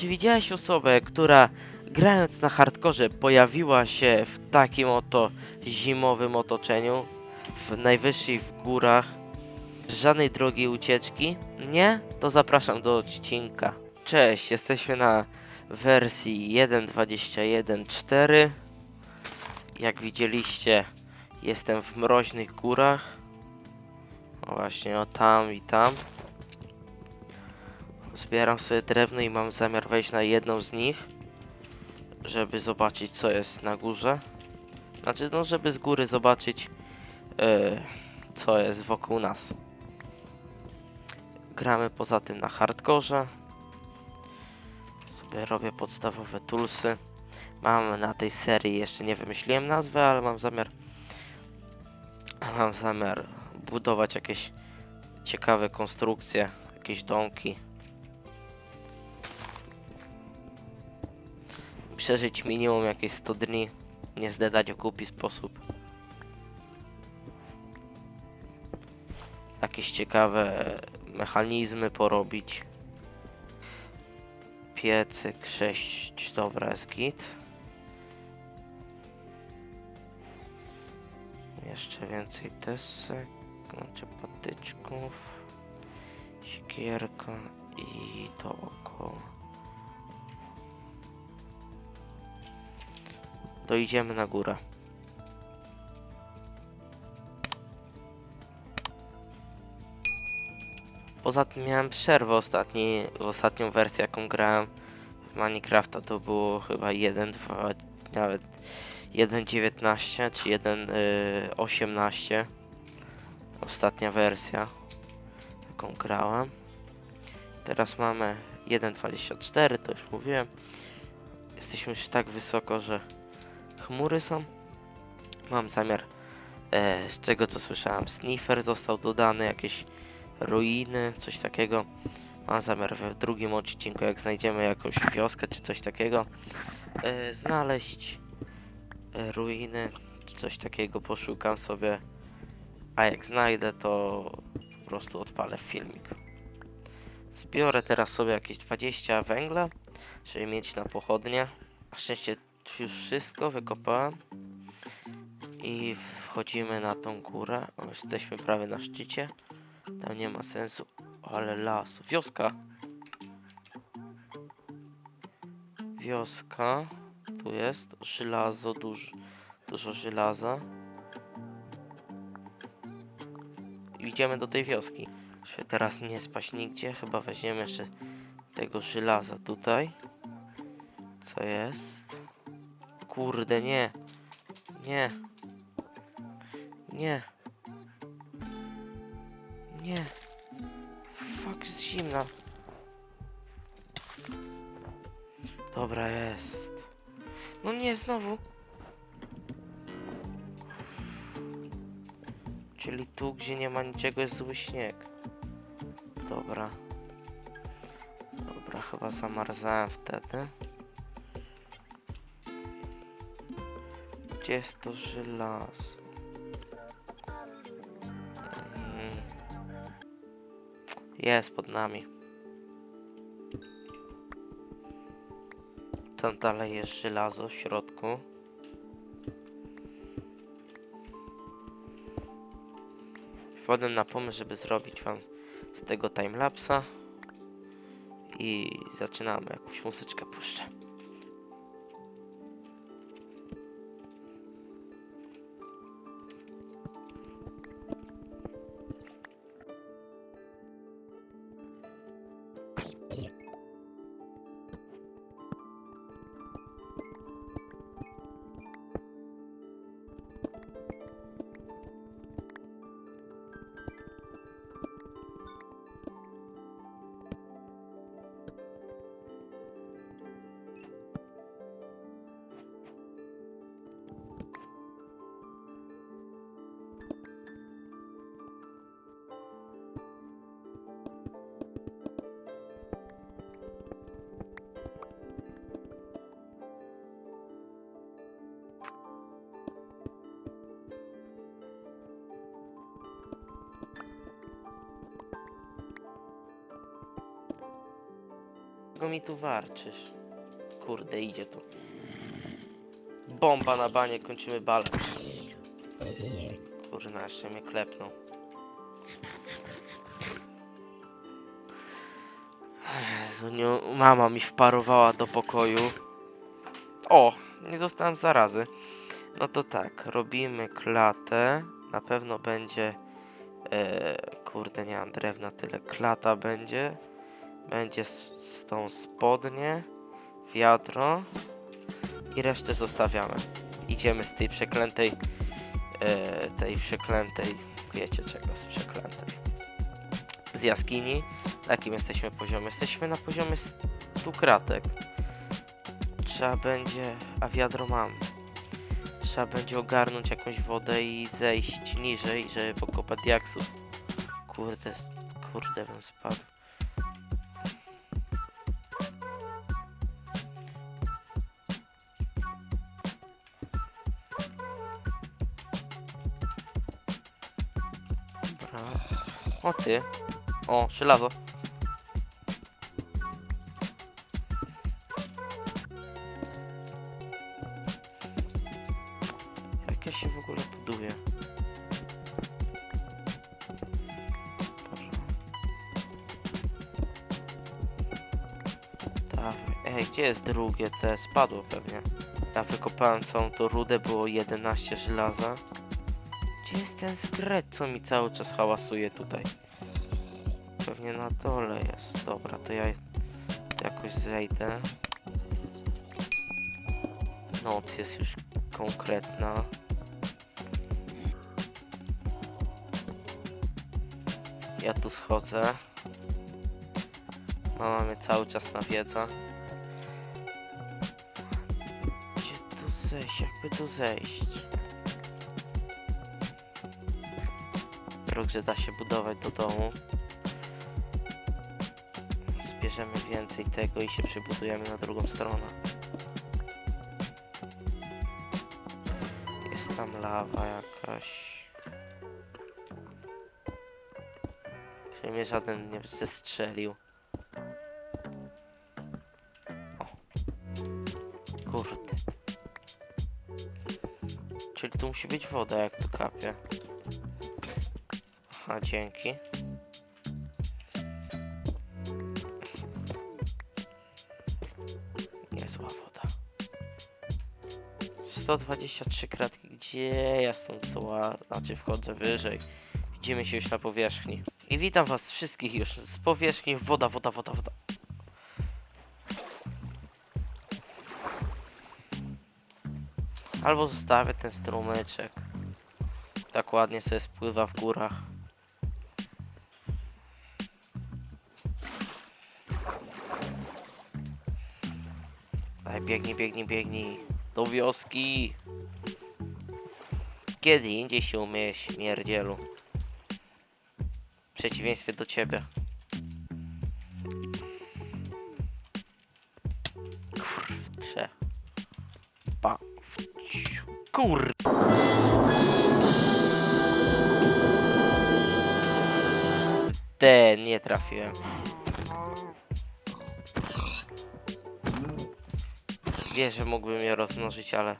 Czy widziałeś osobę, która grając na hardkorze pojawiła się w takim oto zimowym otoczeniu, w najwyższej w górach, żadnej drogiej ucieczki? Nie? To zapraszam do odcinka. Cześć, jesteśmy na wersji 1.21.4. Jak widzieliście, jestem w mroźnych górach. O właśnie, o tam i tam. Zbieram sobie drewno i mam zamiar wejść na jedną z nich, żeby zobaczyć co jest na górze. Znaczy, no, żeby z góry zobaczyć, e, co jest wokół nas. Gramy poza tym na hardkorze. Sobie robię podstawowe toolsy. Mam na tej serii, jeszcze nie wymyśliłem nazwy, ale mam zamiar mam zamiar budować jakieś ciekawe konstrukcje, jakieś domki. Przeżyć minimum jakieś 100 dni, nie zdedać o głupi sposób. Jakieś ciekawe mechanizmy porobić. Piecyk 6, dobra jest git. Jeszcze więcej desek, patyczków, siekierka i dookoła. To idziemy na górę. Poza tym miałem przerwę ostatni, ostatnią wersję jaką grałem w Minecrafta to było chyba 1, 2, nawet 1.19 czy 1.18 Ostatnia wersja jaką grałem. Teraz mamy 1.24 to już mówiłem. Jesteśmy już tak wysoko, że chmury są Mam zamiar e, z tego co słyszałem sniffer został dodany jakieś ruiny, coś takiego Mam zamiar w drugim odcinku jak znajdziemy jakąś wioskę czy coś takiego e, Znaleźć e, ruiny, czy coś takiego poszukam sobie, a jak znajdę, to po prostu odpalę filmik. Zbiorę teraz sobie jakieś 20 węgla, żeby mieć na pochodnie. Na szczęście już wszystko wykopałem i wchodzimy na tą górę. O, jesteśmy prawie na szczycie. Tam nie ma sensu, ale las. Wioska. Wioska. Tu jest żelazo, dużo, dużo żelaza. Idziemy do tej wioski. Żeby teraz nie spaść nigdzie, chyba weźmiemy jeszcze tego żelaza tutaj. Co jest? Kurde, nie. Nie. Nie. Nie. Fuck, jest zimna. Dobra, jest. No nie, znowu. Czyli tu, gdzie nie ma niczego, jest zły śnieg. Dobra. Dobra, chyba zamarzałem wtedy. Jest to żelazo? Mm. Jest pod nami. Tam dalej jest żelazo w środku. Wpadłem na pomysł, żeby zrobić wam z tego timelapsa. I zaczynamy. Jakąś muzyczkę puszczę. Długo mi tu warczysz? Kurde, idzie tu. Bomba na banie, kończymy balę. Kurna, jeszcze mnie klepnął. Mama mi wparowała do pokoju. O, nie dostałem zarazy. No to tak, robimy klatę. Na pewno będzie. E, kurde, nie mam drewna tyle. Klata będzie. Będzie z, z tą spodnie, wiadro i resztę zostawiamy. Idziemy z tej przeklętej. E, tej przeklętej. Wiecie czego z przeklętej. Z jaskini. Na jakim jesteśmy poziomie? Jesteśmy na poziomie 100 kratek. Trzeba będzie. A wiadro mam. Trzeba będzie ogarnąć jakąś wodę i zejść niżej, żeby pokopać diaksów. Kurde, kurde bym spadł. Ty. O, żelazo. Jak ja się w ogóle buduję? Ej, gdzie jest drugie? Te spadło pewnie. Ja wykopałem całą tą rudę, było 11 żelaza. Gdzie jest ten skret, co mi cały czas hałasuje tutaj? Pewnie na dole jest. Dobra, to ja jakoś zejdę. Noc jest już konkretna. Ja tu schodzę. Mama mnie cały czas nawiedza. Gdzie tu zejść? Jakby tu zejść? Dróg, że da się budować do domu. Zbierzemy więcej tego i się przybudujemy na drugą stronę. Jest tam lawa jakaś. Żeby mnie żaden nie zestrzelił. O. Kurde. Czyli tu musi być woda, jak tu kapie. Aha, dzięki. 123 kratki. Gdzie ja stąd zła? Znaczy wchodzę wyżej. Widzimy się już na powierzchni. I witam was wszystkich już z powierzchni. Woda, woda, woda, woda. Albo zostawię ten strumyczek. Tak ładnie sobie spływa w górach. Biegnij, biegnij, biegnij. Do wioski. Kiedy indziej się umieje śmierdzielu. W przeciwieństwie do ciebie. Kurczę. Pa. Kur... Te, nie trafiłem. Wie, że mógłbym je rozmnożyć, ale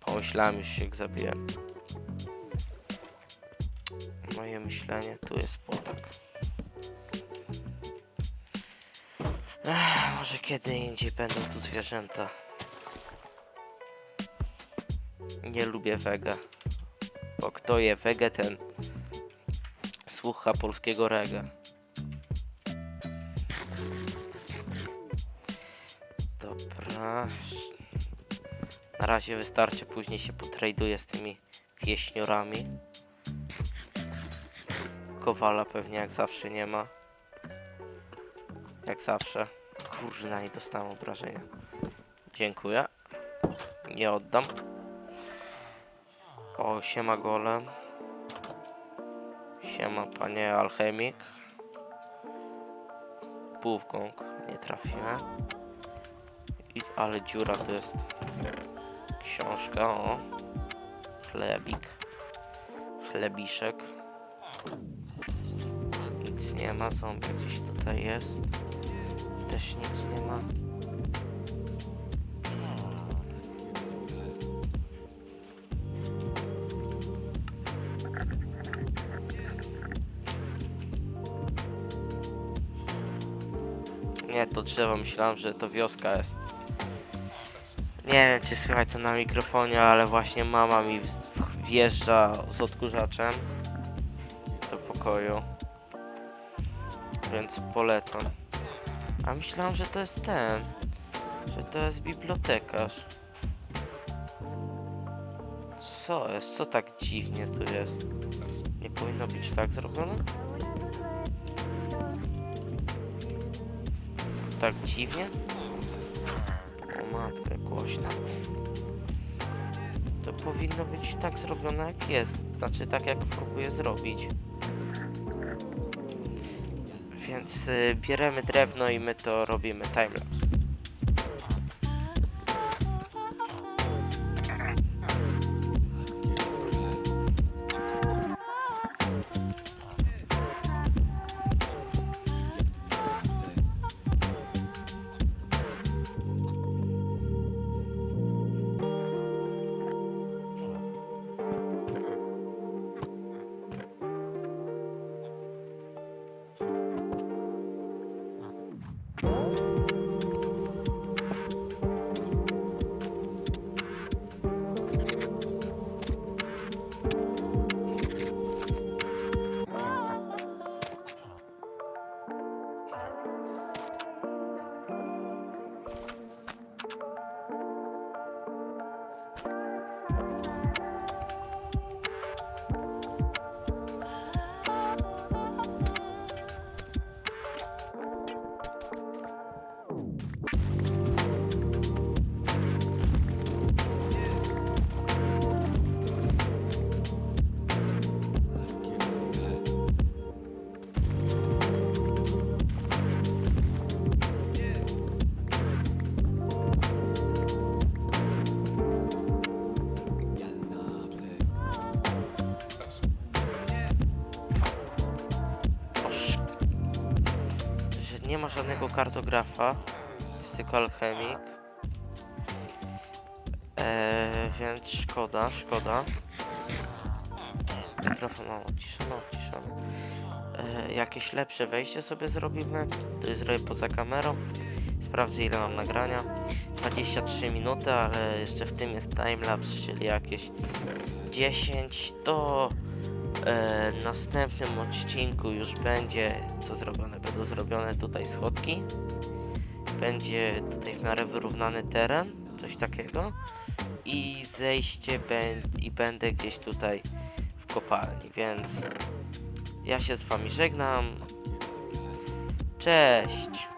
pomyślałem już jak zabiłem. Moje myślenie, tu jest płotek. Ech, może kiedy indziej będą tu zwierzęta. Nie lubię wege. Bo kto je wege, ten słucha polskiego reggae. Dobra. Na razie wystarczy, później się potraduję z tymi wieśniorami. Kowala pewnie jak zawsze nie ma. Jak zawsze. Kurna, i dostałem obrażenia. Dziękuję. Nie oddam. O, siema golem. Siema panie alchemik. Półwgąg. Nie trafiłem. I, ale dziura to jest. Książka, o. Chlebik. Chlebiszek. Nic nie ma, zombie gdzieś tutaj jest. też nic nie ma. Nie, to drzewo myślałem, że to wioska jest. Nie wiem, czy słychać to na mikrofonie, ale właśnie mama mi wjeżdża z odkurzaczem do pokoju. Więc polecam. A myślałem, że to jest ten. Że to jest bibliotekarz. Co jest? Co tak dziwnie tu jest? Nie powinno być tak zrobione? Tak dziwnie? Jak głośno. To powinno być tak zrobione jak jest. Znaczy tak jak próbuję zrobić. Więc y, bierzemy drewno i my to robimy timelapse. Nie ma żadnego kartografa. Jest tylko alchemik. Eee, więc szkoda, szkoda. Mikrofon mam odciszony, odciszony. Eee, jakieś lepsze wejście sobie zrobimy. To jest zrobię poza kamerą. Sprawdzę ile mam nagrania. 23 minuty, ale jeszcze w tym jest timelapse, czyli jakieś 10 to e, następnym odcinku już będzie co zrobione. Będą zrobione tutaj schodki. Będzie tutaj w miarę wyrównany teren, coś takiego. I zejście i będę gdzieś tutaj w kopalni, więc ja się z wami żegnam. Cześć!